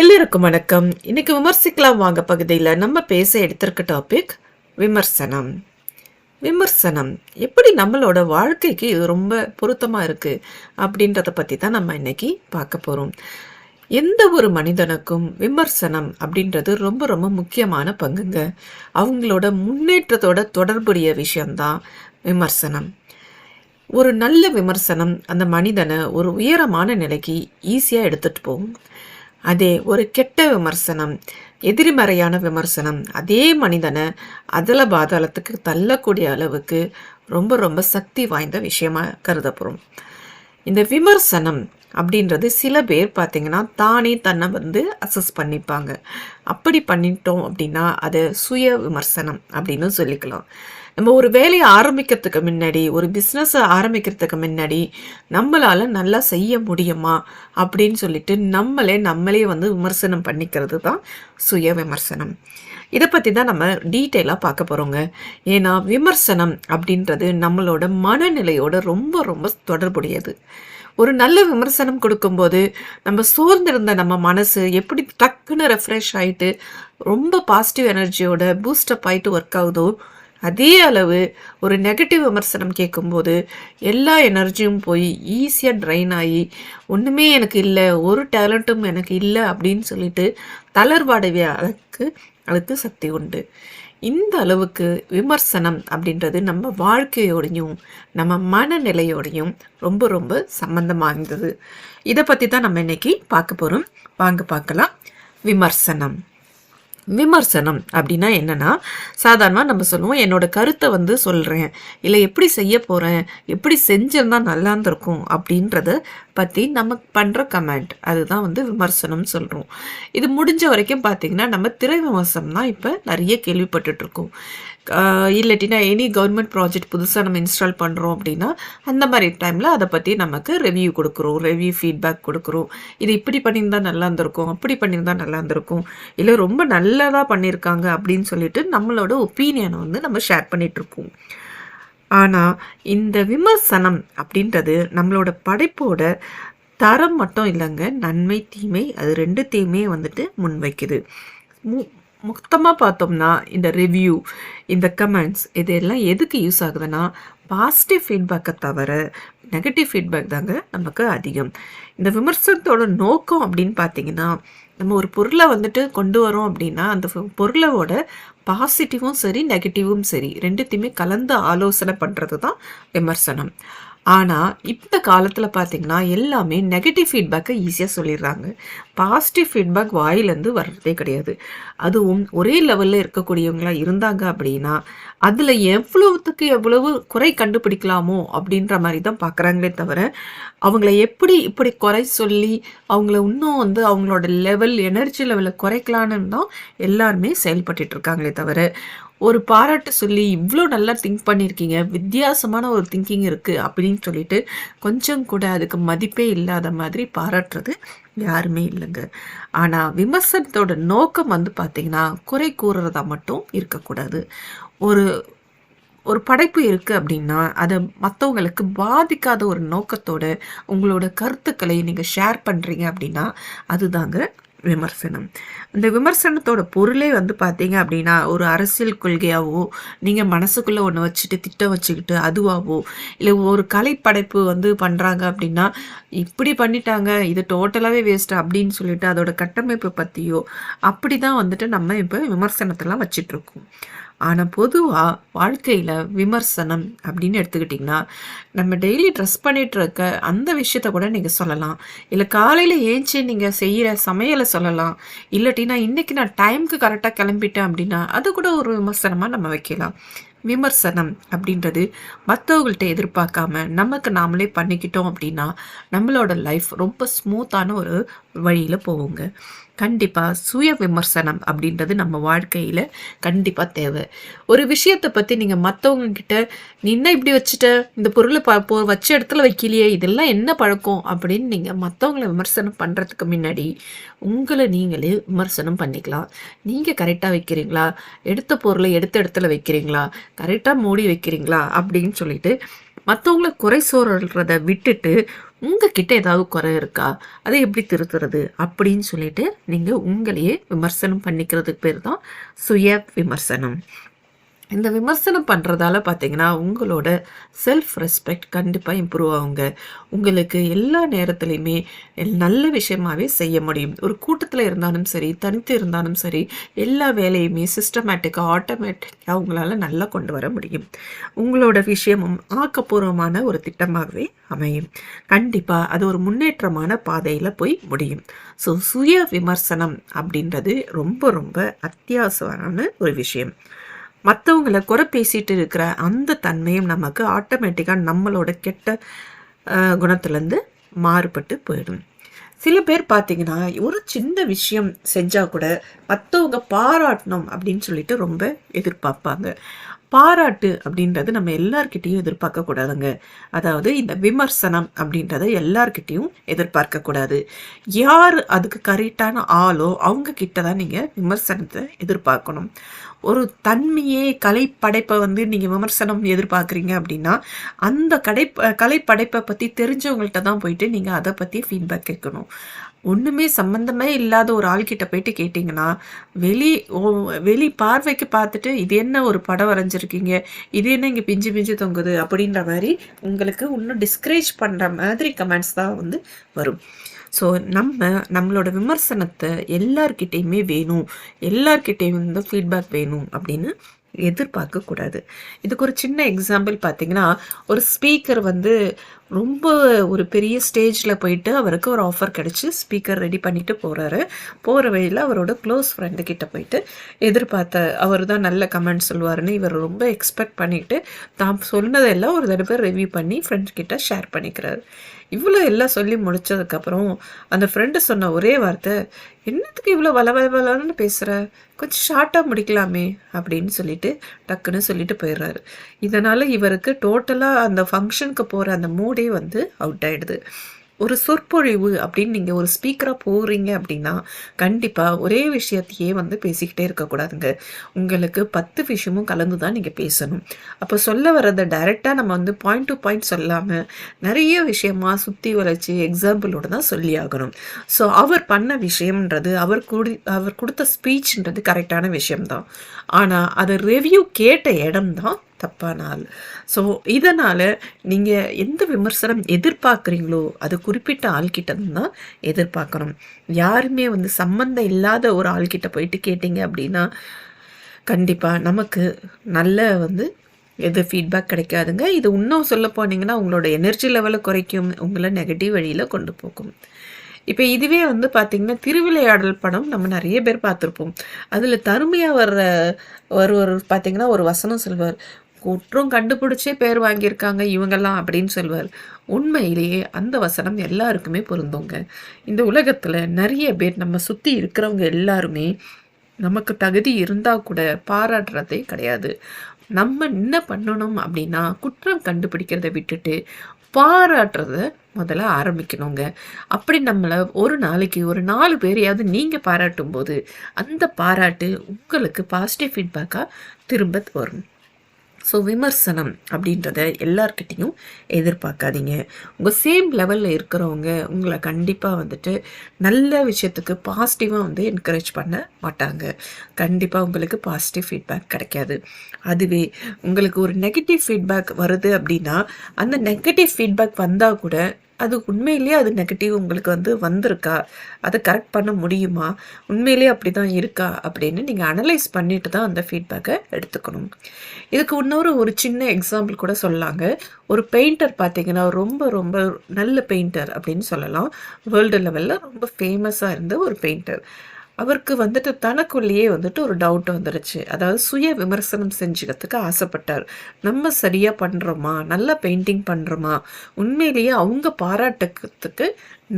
எல்லோருக்கும் வணக்கம். இன்னைக்கு விமர்சிக்கலாம் வாங்க பகுதியில் நம்ம பேச எடுத்திருக்க டாபிக் விமர்சனம். விமர்சனம். எப்படி நம்மளோட வாழ்க்கைக்கு இது ரொம்ப பொருத்தமாக இருக்குது அப்படின்றத பற்றி தான் நம்ம இன்னைக்கு பார்க்க போகிறோம் எந்த ஒரு மனிதனுக்கும் விமர்சனம் அப்படின்றது ரொம்ப ரொம்ப முக்கியமான பங்குங்க. அவங்களோட முன்னேற்றத்தோட தொடர்புடைய விஷயம்தான் விமர்சனம். ஒரு நல்ல விமர்சனம் அந்த மனிதனை ஒரு உயரமான நிலைக்கு ஈஸியாக எடுத்துகிட்டு போகும். அதே ஒரு கெட்ட விமர்சனம் எதிர்மறையான விமர்சனம் அதே மனிதனை அதில் பாதாளத்துக்கு தள்ளக்கூடிய அளவுக்கு ரொம்ப ரொம்ப சக்தி வாய்ந்த விஷயமா கருதப்படும். இந்த விமர்சனம் அப்படின்றது சில பேர் பார்த்திங்கன்னா தானே தன்னை வந்து அசஸ் பண்ணிப்பாங்க. அப்படி பண்ணிட்டோம் அப்படின்னா அதை சுய விமர்சனம் அப்படின்னு சொல்லிக்கலாம். நம்ம ஒரு வேலையை ஆரம்பிக்கிறதுக்கு முன்னாடி ஒரு பிஸ்னஸை ஆரம்பிக்கிறதுக்கு முன்னாடி நம்மளால் நல்லா செய்ய முடியுமா அப்படின்னு சொல்லிட்டு நம்மளே நம்மளே வந்து விமர்சனம் பண்ணிக்கிறது தான் சுய விமர்சனம். இதை பற்றி தான் நம்ம டீட்டெயிலாக பார்க்க போகிறோங்க ஏன்னா விமர்சனம் அப்படின்றது நம்மளோட மனநிலையோட ரொம்ப ரொம்ப தொடர்புடையது. ஒரு நல்ல விமர்சனம் கொடுக்கும்போது நம்ம சோர்ந்திருந்த நம்ம மனசு எப்படி டக்குன்னு ரெஃப்ரெஷ் ஆகிட்டு ரொம்ப பாசிட்டிவ் எனர்ஜியோட பூஸ்டப் ஆகிட்டு ஒர்க் ஆகுதோ அதே அளவு ஒரு நெகட்டிவ் விமர்சனம் கேட்கும்போது எல்லா எனர்ஜியும் போய் ஈஸியாக ட்ரைன் ஆகி ஒன்றுமே எனக்கு இல்லை ஒரு டேலண்ட்டும் எனக்கு இல்லை அப்படின்னு சொல்லிட்டு தளர்வாடவே அதுக்கு அதுக்கு சக்தி உண்டு. இந்த அளவுக்கு விமர்சனம் அப்படின்றது நம்ம வாழ்க்கையோடையும் நம்ம மனநிலையோடையும் ரொம்ப ரொம்ப சம்பந்தம் வாய்ந்தது. இதை பற்றி தான் நம்ம இன்னைக்கு பார்க்க போகிறோம் வாங்க பார்க்கலாம். விமர்சனம். விமர்சனம் அப்படின்னா என்னன்னா சாதாரணமாக நம்ம சொல்லுவோம் என்னோட கருத்தை வந்து சொல்கிறேன் இல்லை எப்படி செய்ய போகிறேன் எப்படி செஞ்சிருந்தா நல்லா இருந்திருக்கும்? அப்படின்றத பற்றி நம்ம பண்ணுற கமெண்ட். அதுதான் வந்து விமர்சனம் சொல்கிறோம் இது முடிஞ்ச வரைக்கும் பார்த்திங்கன்னா நம்ம திரை விமர்சனம் தான் இப்போ நிறைய கேள்விப்பட்டுட்ருக்கோம் இல்லாட்டினா எனி கவர்மெண்ட் ப்ராஜெக்ட் புதுசாக நம்ம இன்ஸ்டால் பண்ணுறோம் அப்படின்னா அந்த மாதிரி டைமில் அதை பற்றி நமக்கு ரிவ்யூ கொடுக்குறோம் ரிவ்யூ ஃபீட்பேக் கொடுக்குறோம். இது இப்படி பண்ணியிருந்தா நல்லா இருந்திருக்கும் அப்படி பண்ணியிருந்தா நல்லா இருந்திருக்கும் இல்லை ரொம்ப நல்லதாக பண்ணியிருக்காங்க அப்படின்னு சொல்லிட்டு நம்மளோட ஒப்பீனியனை வந்து நம்ம ஷேர் பண்ணிகிட்ருக்கோம் ஆனால் இந்த விமர்சனம் அப்படின்றது நம்மளோட படைப்போட தரம் மட்டும் இல்லைங்க நன்மை தீமை அது ரெண்டுத்தையுமே வந்துட்டு முன்வைக்குது. மொத்தமாக பார்த்தோம்னா இந்த ரிவ்யூ இந்த கமெண்ட்ஸ் இதெல்லாம் எதுக்கு யூஸ் ஆகுதுன்னா பாசிட்டிவ் ஃபீட்பேக்கை தவிர நெகட்டிவ் ஃபீட்பேக் தாங்க நமக்கு அதிகம். இந்த விமர்சனத்தோட நோக்கம் அப்படின்னு பார்த்தீங்கன்னா நம்ம ஒரு பொருளை வந்துட்டு கொண்டு வரோம் அப்படின்னா அந்த பொருளோட பாசிட்டிவும் சரி நெகட்டிவும் சரி ரெண்டுத்தையுமே கலந்து ஆலோசனை பண்ணுறது தான் விமர்சனம். ஆனால் இந்த காலத்தில் பார்த்தீங்கன்னா எல்லாமே நெகட்டிவ் ஃபீட்பேக்கை ஈஸியாக சொல்லிடுறாங்க. பாசிட்டிவ் ஃபீட்பேக் வாயிலேருந்து வர்றதே கிடையாது. அதுவும் ஒரே லெவலில் இருக்கக்கூடியவங்களாக இருந்தாங்க அப்படின்னா அதில் எவ்வளவுத்துக்கு எவ்வளவு குறை கண்டுபிடிக்கலாமோ அப்படின்ற மாதிரி தான் பார்க்குறாங்களே தவிர அவங்கள எப்படி இப்படி குறை சொல்லி அவங்கள இன்னும் வந்து அவங்களோட லெவல் எனர்ஜி லெவலை குறைக்கலான்னு தான் எல்லாருமே செயல்பட்டுட்ருக்காங்களே தவிர ஒரு பாராட்டு சொல்லி இவ்வளோ நல்லா திங்க் பண்ணியிருக்கீங்க வித்தியாசமான ஒரு திங்கிங் இருக்குது அப்படின்னு சொல்லிட்டு கொஞ்சம் கூட அதுக்கு மதிப்பே இல்லாத மாதிரி பாராட்டுறது யாருமே இல்லைங்க. ஆனால் விமர்சனத்தோட நோக்கம் வந்து பார்த்திங்கன்னா குறை கூறுறதா மட்டும் இருக்கக்கூடாது. ஒரு ஒரு படைப்பு இருக்குது அப்படின்னா அதை மற்றவங்களுக்கு பாதிக்காத ஒரு நோக்கத்தோட உங்களோட கருத்துக்களை நீங்கள் ஷேர் பண்ணுறீங்க அப்படின்னா அதுதாங்க விமர்சனம். இந்த விமர்சனத்தோட பொருளே வந்து பார்த்தீங்க அப்படின்னா ஒரு அரசியல் கொள்கையாவோ நீங்கள் மனசுக்குள்ளே ஒன்று வச்சுட்டு திட்டம் வச்சுக்கிட்டு அதுவாகவோ இல்லை ஒரு கலைப்படைப்பு வந்து பண்ணுறாங்க அப்படின்னா இப்படி பண்ணிட்டாங்க இது டோட்டலாகவே வேஸ்ட்டு அப்படின்னு சொல்லிட்டு அதோட கட்டமைப்பை பற்றியோ அப்படி தான் வந்துட்டு நம்ம இப்போ விமர்சனத்தெல்லாம் வச்சிட்ருக்கோம் ஆனால் பொதுவாக வாழ்க்கையில் விமர்சனம் அப்படின்னு எடுத்துக்கிட்டிங்கன்னா நம்ம டெய்லி ட்ரெஸ் பண்ணிகிட்டு இருக்க அந்த விஷயத்த கூட நீங்கள் சொல்லலாம். இல்லை காலையில் ஏஞ்சி நீங்கள் செய்கிற சமையலை சொல்லலாம். இல்லாட்டினா இன்றைக்கி நான் டைமுக்கு கரெக்டாக கிளம்பிட்டேன் அப்படின்னா அது கூட ஒரு விமர்சனமாக நம்ம வைக்கலாம். விமர்சனம் அப்படின்றது மற்றவங்கள்ட்ட எதிர்பார்க்காம நமக்கு நாமளே பண்ணிக்கிட்டோம் அப்படின்னா நம்மளோட லைஃப் ரொம்ப ஸ்மூத்தான ஒரு வழியில் போவோங்க கண்டிப்பாக சுய விமர்சனம் அப்படின்றது நம்ம வாழ்க்கையில் கண்டிப்பாக தேவை. ஒரு விஷயத்தை பற்றி நீங்கள் மற்றவங்க கிட்ட நீ என்ன இப்படி வச்சுட்ட? இந்த பொருளை போ வச்ச இடத்துல வைக்கலையே இதெல்லாம் என்ன பழக்கம்? அப்படின்னு நீங்கள் மற்றவங்களை விமர்சனம் பண்ணுறதுக்கு முன்னாடி உங்களை நீங்களே விமர்சனம் பண்ணிக்கலாம். நீங்கள் கரெக்டாக வைக்கிறீங்களா? எடுத்த பொருளை எடுத்த இடத்துல வைக்கிறீங்களா? கரெக்டாக மூடி வைக்கிறீங்களா? அப்படின்னு சொல்லிட்டு மற்றவங்கள குறை சொல்கிறத விட்டுட்டு உங்ககிட்ட ஏதாவது குறை இருக்கா? அதை எப்படி திருத்துறது? அப்படின்னு சொல்லிட்டு நீங்கள் உங்களையே விமர்சனம் பண்ணிக்கிறதுக்கு பேர் தான் சுய விமர்சனம் இந்த விமர்சனம் பண்ணுறதால பார்த்தீங்கன்னா உங்களோட செல்ஃப் ரெஸ்பெக்ட் கண்டிப்பாக இம்ப்ரூவ் ஆகுங்க. உங்களுக்கு எல்லா நேரத்துலையுமே நல்ல விஷயமாவே செய்ய முடியும். ஒரு கூட்டத்தில் இருந்தாலும் சரி தனித்து இருந்தாலும் சரி எல்லா வேலையுமே சிஸ்டமேட்டிக்காக ஆட்டோமேட்டிக்காக உங்களால் நல்லா கொண்டு வர முடியும். உங்களோட விஷயமும் ஆக்கப்பூர்வமான ஒரு திட்டமாகவே அமையும். கண்டிப்பாக அது ஒரு முன்னேற்றமான பாதையில் போய் முடியும். ஸோ சுய விமர்சனம் அப்படின்றது ரொம்ப ரொம்ப அத்தியாவசியமான ஒரு விஷயம். மற்றவங்கள குறை பேசிட்டு இருக்கிற அந்த தன்மையும் நமக்கு ஆட்டோமேட்டிக்காக நம்மளோட கெட்ட குணத்துலேருந்து மாறுபட்டு போயிடும். சில பேர் பார்த்தீங்கன்னா ஒரு சின்ன விஷயம் செஞ்சால் கூட மற்றவங்க பாராட்டணும் அப்படின்னு சொல்லிட்டு ரொம்ப எதிர்பார்ப்பாங்க. பாராட்டு அப்படின்றது நம்ம எல்லார்கிட்டையும் எதிர்பார்க்கக்கூடாதுங்க அதாவது இந்த விமர்சனம் அப்படின்றத எல்லார்கிட்டையும் எதிர்பார்க்கக்கூடாது. யார் அதுக்கு கரெக்டான ஆளோ அவங்க கிட்ட தான் நீங்கள் விமர்சனத்தை எதிர்பார்க்கணும். ஒரு தன்மையே கலைப்படைப்பை வந்து நீங்கள் விமர்சனம் எதிர்பார்க்குறீங்க அப்படின்னா அந்த கடை கலைப்படைப்பை பற்றி தெரிஞ்சவங்கள்ட்ட தான் போயிட்டு நீங்கள் அதை பற்றி ஃபீட்பேக் கேட்கணும். ஒன்றுமே சம்மந்தமே இல்லாத ஒரு ஆள்கிட்ட போயிட்டு கேட்டிங்கன்னா வெளி ஓ வெளி பார்வைக்கு பார்த்துட்டு இது என்ன ஒரு படம் வரைஞ்சிருக்கீங்க? இது என்ன இங்கே பிஞ்சு பிஞ்சு தொங்குது? அப்படின்ற மாதிரி உங்களுக்கு இன்னும் டிஸ்கரேஜ் பண்ணுற மாதிரி கமெண்ட்ஸ் தான் வந்து வரும். ஸோ நம்ம நம்மளோட விமர்சனத்தை எல்லார்கிட்டேயுமே வேணும். எல்லார்கிட்டேயும் வந்து ஃபீட்பேக் வேணும் அப்படின்னு எதிர்பார்க்கக்கூடாது. இதுக்கு ஒரு சின்ன எக்ஸாம்பிள் பார்த்தீங்கன்னா ஒரு ஸ்பீக்கர் வந்து ரொம்ப ஒரு பெரிய ஸ்டேஜில் போயிட்டு அவருக்கு ஒரு ஆஃபர் கிடச்சி ஸ்பீக்கர் ரெடி பண்ணிட்டு போகிறாரு போகிற வழியில் அவரோட க்ளோஸ் ஃப்ரெண்டு கிட்ட போயிட்டு எதிர்பார்த்த அவர் தான் நல்ல கமெண்ட் சொல்லுவாருன்னு இவர் ரொம்ப எக்ஸ்பெக்ட் பண்ணிட்டு தான் சொன்னதெல்லாம் ஒரு தடவை ரிவ்யூ பண்ணி ஃப்ரெண்ட்ஸ் கிட்ட ஷேர் பண்ணிக்கிறாரு. இவ்வளோ எல்லாம் சொல்லி முடித்ததுக்கப்புறம் அந்த ஃப்ரெண்டு சொன்ன ஒரே வார்த்தை என்னத்துக்கு இவ்வளோ வள வளவலன்னு பேசுகிற கொஞ்சம் ஷார்ட்டாக முடிக்கலாமே அப்படின்னு சொல்லிட்டு டக்குன்னு சொல்லிட்டு போயிடுறாரு. இதனால் இவருக்கு டோட்டலாக அந்த ஃபங்க்ஷனுக்கு போகிற அந்த மூடே வந்து அவுட் ஆகிடுது ஒரு சொற்பொழிவு அப்படின்னு நீங்கள் ஒரு ஸ்பீக்கராக போகிறீங்க அப்படின்னா கண்டிப்பாக ஒரே விஷயத்தையே வந்து பேசிக்கிட்டே இருக்கக்கூடாதுங்க உங்களுக்கு பத்து விஷயமும் கலந்து தான் நீங்கள் பேசணும். அப்போ சொல்ல வர்றதை டைரெக்டாக நம்ம வந்து பாயிண்ட் டு பாயிண்ட் சொல்லாமல் நிறைய விஷயமா சுற்றி வளைச்சி எக்ஸாம்பிளோட தான் சொல்லி ஆகணும். ஸோ அவர் பண்ண விஷயம்ன்றது அவர் குடி அவர் கொடுத்த ஸ்பீச்ன்றது கரெக்டான விஷயம்தான். ஆனால் அதை ரிவ்யூ கேட்ட இடம் தான் தப்பான ஆள் ஸோ இதனால் நீங்கள் எந்த விமர்சனம் எதிர்பார்க்குறீங்களோ அது குறிப்பிட்ட ஆள்கிட்ட தான் எதிர்பார்க்கணும். யாருமே வந்து சம்மந்தம் இல்லாத ஒரு ஆள்கிட்ட போயிட்டு கேட்டிங்க அப்படின்னா கண்டிப்பாக நமக்கு நல்ல வந்து எது ஃபீட்பேக் கிடைக்காதுங்க. இது இன்னும் சொல்ல போனீங்கன்னா உங்களோட எனர்ஜி லெவலை குறைக்கும் உங்களை நெகட்டிவ் வழியில் கொண்டு போகும். இப்போ இதுவே வந்து பார்த்திங்கன்னா திருவிளையாடல் படம் நம்ம நிறைய பேர் பார்த்துருப்போம். அதில் தருமையாக வர்ற ஒரு ஒரு பார்த்திங்கன்னா ஒரு வசனம் சொல்வார். குற்றம் கண்டுபிடிச்சே பேர் வாங்கியிருக்காங்க இவங்கெல்லாம் அப்படின்னு சொல்வார். உண்மையிலேயே அந்த வசனம் எல்லாருக்குமே பொருந்தோங்க. இந்த உலகத்தில் நிறைய பேர் நம்ம சுற்றி இருக்கிறவங்க எல்லாருமே நமக்கு தகுதி இருந்தால் கூட பாராட்டுறதே கிடையாது. நம்ம என்ன பண்ணணும் அப்படின்னா குற்றம் கண்டுபிடிக்கிறத விட்டுட்டு பாராட்டுறத முதல்ல ஆரம்பிக்கணுங்க. அப்படி நம்மளை ஒரு நாளைக்கு ஒரு நாலு பேரையாவது நீங்கள் பாராட்டும் போது அந்த பாராட்டு உங்களுக்கு பாசிட்டிவ் ஃபீட்பேக்காக திரும்ப வரும். ஸோ விமர்சனம் அப்படின்றத எல்லார்கிட்டையும் எதிர்பார்க்காதீங்க. உங்கள் சேம் லெவலில் இருக்கிறவங்க உங்களை கண்டிப்பாக வந்துட்டு நல்ல விஷயத்துக்கு பாசிட்டிவாக வந்து என்கரேஜ் பண்ண மாட்டாங்க. கண்டிப்பாக உங்களுக்கு பாசிட்டிவ் ஃபீட்பேக் கிடைக்காது. அதுவே உங்களுக்கு ஒரு நெகட்டிவ் ஃபீட்பேக் வருது அப்படின்னா அந்த நெகட்டிவ் ஃபீட்பேக் வந்தால் கூட அது உண்மையிலேயே அது நெகட்டிவ் உங்களுக்கு வந்து வந்திருக்கா? அதை கரெக்ட் பண்ண முடியுமா? உண்மையிலேயே அப்படி தான் இருக்கா? அப்படின்னு நீங்கள் அனலைஸ் பண்ணிட்டு தான் அந்த ஃபீட்பேக்கை எடுத்துக்கணும். இதுக்கு இன்னொரு ஒரு சின்ன எக்ஸாம்பிள் கூட சொல்லாங்க ஒரு பெயிண்டர் பார்த்தீங்கன்னா ரொம்ப ரொம்ப நல்ல பெயிண்டர் அப்படின்னு சொல்லலாம். வேர்ல்டு லெவலில் ரொம்ப ஃபேமஸாக இருந்த ஒரு பெயிண்டர் அவருக்கு வந்துட்டு தனக்குள்ளேயே வந்துட்டு ஒரு டவுட் வந்துருச்சு. அதாவது சுய விமர்சனம் செஞ்சுக்கிறதுக்கு ஆசைப்பட்டார். நம்ம சரியாக பண்ணுறோமா நல்லா பெயிண்டிங் பண்ணுறோமா உண்மையிலேயே அவங்க பாராட்டுக்கிறதுக்கு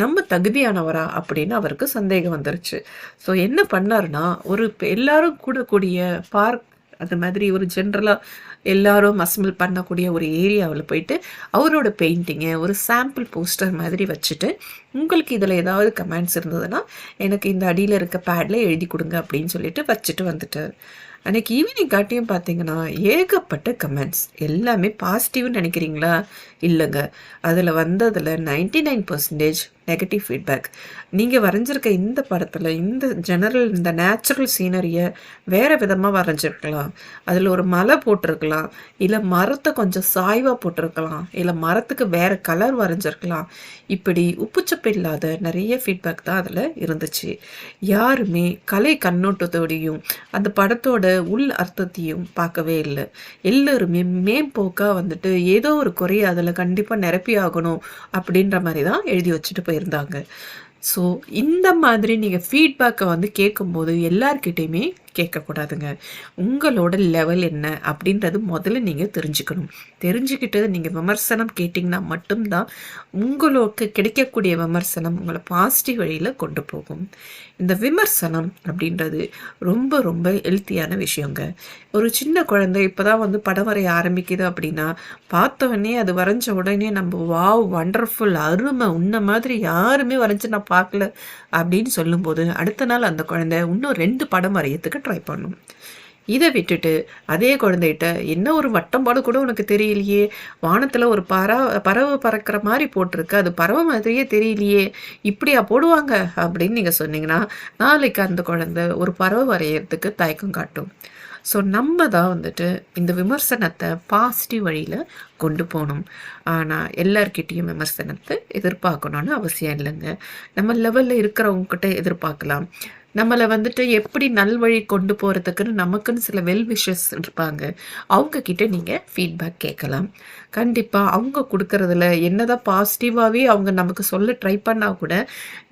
நம்ம தகுதியானவரா? அப்படின்னு அவருக்கு சந்தேகம் வந்துருச்சு. ஸோ என்ன பண்ணாருன்னா ஒரு எல்லாரும் கூடக்கூடிய பார்க் அது மாதிரி ஒரு ஜென்ரலாக எல்லாரும் அசம்பிள் பண்ணக்கூடிய ஒரு ஏரியாவில் போயிட்டு அவரோட பெயிண்டிங்கை ஒரு சாம்பிள் போஸ்டர் மாதிரி வச்சுட்டு உங்களுக்கு இதில் ஏதாவது கமெண்ட்ஸ் இருந்ததுன்னா எனக்கு இந்த அடியில் இருக்க பேடில் எழுதி கொடுங்க அப்படின்னு சொல்லிட்டு வச்சுட்டு வந்துட்டார் அன்னைக்கு ஈவினிங் காட்டியும் பார்த்தீங்கன்னா ஏகப்பட்ட கமெண்ட்ஸ் எல்லாமே பாசிட்டிவ்னு நினைக்கிறீங்களா? இல்லைங்க. அதில் வந்ததில் ninety nine percentage negative feedback நீங்கள் வரைஞ்சிருக்க இந்த படத்தில் இந்த ஜெனரல் இந்த நேச்சுரல் சீனரியை வேறு விதமாக வரைஞ்சிருக்கலாம். அதில் ஒரு மலை போட்டிருக்கலாம். இல்லை மரத்தை கொஞ்சம் சாய்வாக போட்டிருக்கலாம். இல்லை மரத்துக்கு வேறு கலர் வரைஞ்சிருக்கலாம். இப்படி உப்புச்சப்பு இல்லாத நிறைய ஃபீட்பேக் தான் அதில் இருந்துச்சு. யாருமே கலை கண்ணோட்டத்தோடையும் அந்த படத்தோட உள் அர்த்தத்தையும் பார்க்கவே இல்லை. எல்லோருமே மேம்போக்காக வந்துட்டு ஏதோ ஒரு குறையை அதில் கண்டிப்பாக நிரப்பி ஆகணும் அப்படின்ற மாதிரி தான் எழுதி வச்சுட்டு போய் இருந்தாங்க. ஸோ இந்த மாதிரி நீங்கள் ஃபீட்பேக்கை வந்து கேட்கும்போது எல்லார்கிட்டேயுமே கேட்கக்கூடாதுங்க. உங்களோட லெவல் என்ன அப்படின்றது முதல்ல நீங்கள் தெரிஞ்சுக்கணும். தெரிஞ்சுக்கிட்டு நீங்கள் விமர்சனம் கேட்டிங்கன்னா மட்டும்தான் உங்களுக்கு கிடைக்கக்கூடிய விமர்சனம் உங்களை பாசிட்டிவ் வழியில் கொண்டு போகும். இந்த விமர்சனம் அப்படின்றது ரொம்ப ரொம்ப ஹெல்த்தியான விஷயங்க. ஒரு சின்ன குழந்தை இப்போ தான் வந்து படம் வரைய ஆரம்பிக்குது அப்படின்னா பார்த்தவொடனே அது வரைஞ்ச உடனே நம்ம வாவ் வண்டர்ஃபுல் அருமை உன்ன மாதிரி யாருமே வரைஞ்சி நான் பார்க்கல அப்படின்னு சொல்லும்போது அடுத்த நாள் அந்த குழந்தை இன்னும் ரெண்டு படம் வரையத்துக்கு ட்ரை பண்ணும். இதை விட்டுட்டு அதே குழந்தைகிட்ட என்ன ஒரு வட்டம்பாடு கூட உனக்கு தெரியலையே? வானத்தில் ஒரு பறவை பறவை பறக்கிற மாதிரி போட்டிருக்கு. அது பறவை மாதிரியே தெரியலையே. இப்படியா போடுவாங்க? அப்படின்னு நீங்கள் சொன்னீங்கன்னா நாளைக்கு அந்த குழந்தை ஒரு பறவை வரைகிறதுக்கு தயக்கம் காட்டும். ஸோ நம்ம தான் வந்துட்டு இந்த விமர்சனத்தை பாசிட்டிவ் வழியில் கொண்டு போகணும். ஆனால் எல்லார்கிட்டேயும் விமர்சனத்தை எதிர்பார்க்கணும்னு அவசியம் இல்லைங்க. நம்ம லெவலில் இருக்கிறவங்ககிட்ட எதிர்பார்க்கலாம். நம்மளை வந்துட்டு எப்படி நல்வழி கொண்டு போகிறதுக்குன்னு நமக்குன்னு சில வெல் விஷஸ் இருப்பாங்க. அவங்கக்கிட்ட நீங்கள் ஃபீட்பேக் கேட்கலாம். கண்டிப்பாக அவங்க கொடுக்குறதுல என்னதான் பாசிட்டிவாகவே அவங்க நமக்கு சொல்ல ட்ரை பண்ணால் கூட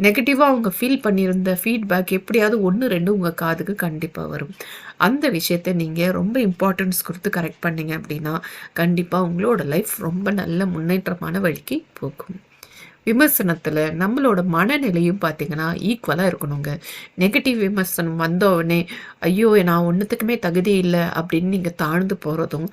நெகட்டிவாக அவங்க ஃபீல் பண்ணியிருந்த ஃபீட்பேக் எப்படியாவது ஒன்று ரெண்டு உங்கள் காதுக்கு கண்டிப்பாக வரும். அந்த விஷயத்த நீங்கள் ரொம்ப இம்பார்ட்டன்ஸ் கொடுத்து கரெக்ட் பண்ணீங்க அப்படின்னா கண்டிப்பாக உங்களோட லைஃப் ரொம்ப நல்ல முன்னேற்றமான வழிக்கு போகும். விமர்சனத்தில் நம்மளோட மனநிலையும் பார்த்திங்கன்னா ஈக்குவலாக இருக்கணுங்க. நெகட்டிவ் விமர்சனம் வந்தவுடனே ஐயோ நான் ஒன்றுத்துக்குமே தகுதி இல்லை அப்படின்னு நீங்கள் தாழ்ந்து போகிறதும்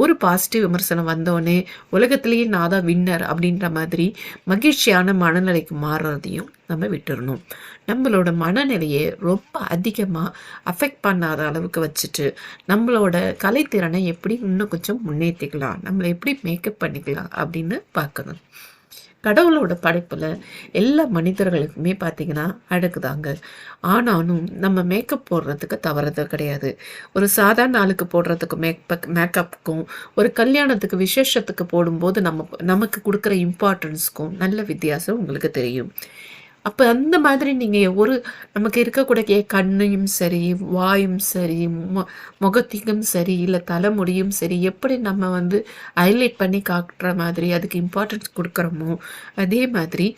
ஒரு பாசிட்டிவ் விமர்சனம் வந்தோடனே உலகத்துலேயே நான் தான் வின்னர் அப்படின்ற மாதிரி மகிழ்ச்சியான மனநிலைக்கு மாறுறதையும் நம்ம விட்டுறணும். நம்மளோட மனநிலையை ரொம்ப அதிகமாக அஃபெக்ட் பண்ணாத அளவுக்கு வச்சுட்டு நம்மளோட கலைத்திறனை எப்படி இன்னும் கொஞ்சம் முன்னேற்றிக்கலாம் நம்மளை எப்படி மேக்கப் பண்ணிக்கலாம் அப்படின்னு பார்க்கணும். கடவுளோட படைப்பில் எல்லா மனிதர்களுக்குமே பார்த்தீங்கன்னா அழகுதாங்க ஆனாலும் நம்ம மேக்கப் போடுறதுக்கு தவறது கிடையாது. ஒரு சாதாரண ஆளுக்கு போடுறதுக்கு மேக்கப் மேக்கப்புக்கும் ஒரு கல்யாணத்துக்கு விசேஷத்துக்கு போடும்போது நம்ம நமக்கு கொடுக்குற இம்பார்ட்டன்ஸ்க்கும் நல்ல வித்தியாசம் உங்களுக்கு தெரியும். அப்போ அந்த மாதிரி நீங்கள் ஒரு நமக்கு இருக்கக்கூடிய கண்ணையும் சரி வாயும் சரி மொ முகத்தையும் சரி இல்லை தலைமுடியும் சரி எப்படி நம்ம வந்து ஹைலைட் பண்ணி காட்டுற மாதிரி அதுக்கு இம்பார்ட்டன்ஸ் கொடுக்குறோமோ அதே மாதிரி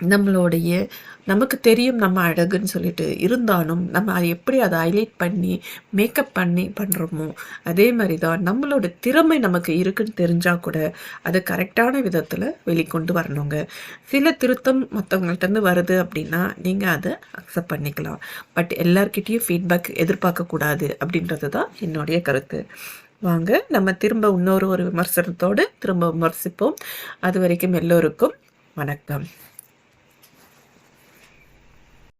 நம்மளுடைய நமக்கு தெரியும் நம்ம அழகுன்னு சொல்லிட்டு இருந்தாலும் நம்ம அதை எப்படி அதை ஹைலைட் பண்ணி மேக்கப் பண்ணி பண்ணுறோமோ அதே மாதிரி தான் நம்மளோட திறமை நமக்கு இருக்குன்னு தெரிஞ்சால் கூட அதை கரெக்டான விதத்தில் வெளிக்கொண்டு வரணுங்க. சில திருத்தம் மற்றவங்கள்ட்டேருந்து வருது அப்படின்னா நீங்கள் அதை அக்செப்ட் பண்ணிக்கலாம். பட் எல்லார்கிட்டேயும் ஃபீட்பேக் எதிர்பார்க்கக்கூடாது அப்படின்றது தான் என்னுடைய கருத்து. வாங்க நம்ம திரும்ப இன்னொரு ஒரு விமர்சனத்தோடு திரும்ப விமர்சிப்போம். அது வரைக்கும் எல்லோருக்கும் வணக்கம்.